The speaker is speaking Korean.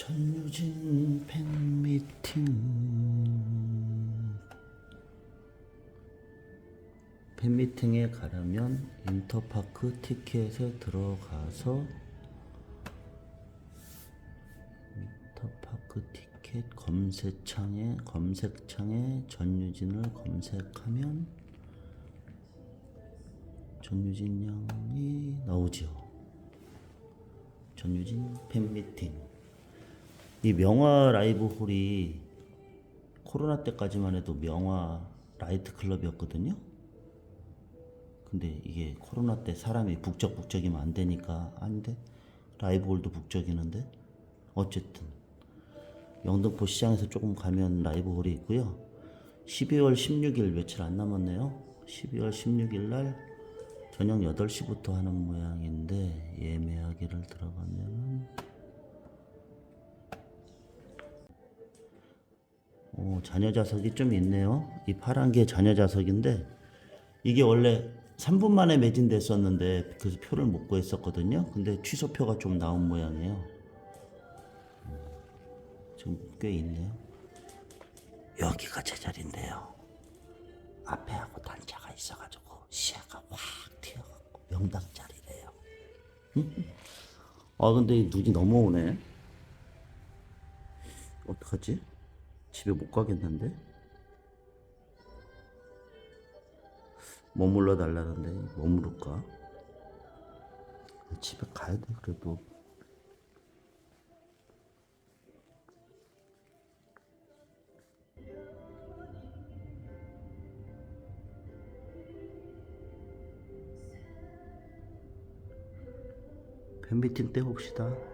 전유진 팬미팅 팬미팅에 가려면 인터파크 티켓에 들어가서 인터파크 티켓 검색창에 검색창에 전유진을 검색하면 전유진 양이 나오죠. 전유진 팬미팅. 이 명화 라이브 홀이 코로나 때까지만 해도 명화 라이트 클럽이었거든요. 근데 이게 코로나 때 사람이 북적북적이면 안 되니까 안돼 라이브 홀도 북적이는데 어쨌든 영등포 시장에서 조금 가면 라이브 홀이 있고요. 12월 16일 며칠 안 남았네요. 12월 16일 날 저녁 8시부터 하는 모양인데 예매하기를 들어가면 오, 자녀 좌석이 좀 있네요. 이 파란 게 자녀 좌석인데 이게 원래 3분 만에 매진됐었는데 그래서 표를 못 구했었거든요. 근데 취소표가 좀 나온 모양이에요. 음, 지금 꽤 있네요. 여기가 제 자리인데요. 앞에하고 단차가 있어가지고 시야가 확 튀어갖고 명당 자리래요. 아 근데 이 눈이 넘어오네. 어떡하지? 집에 못 가겠는데? 머물러 달라는데 머무를까? 집에 가야 돼 그래도. 팬미팅 때 봅시다.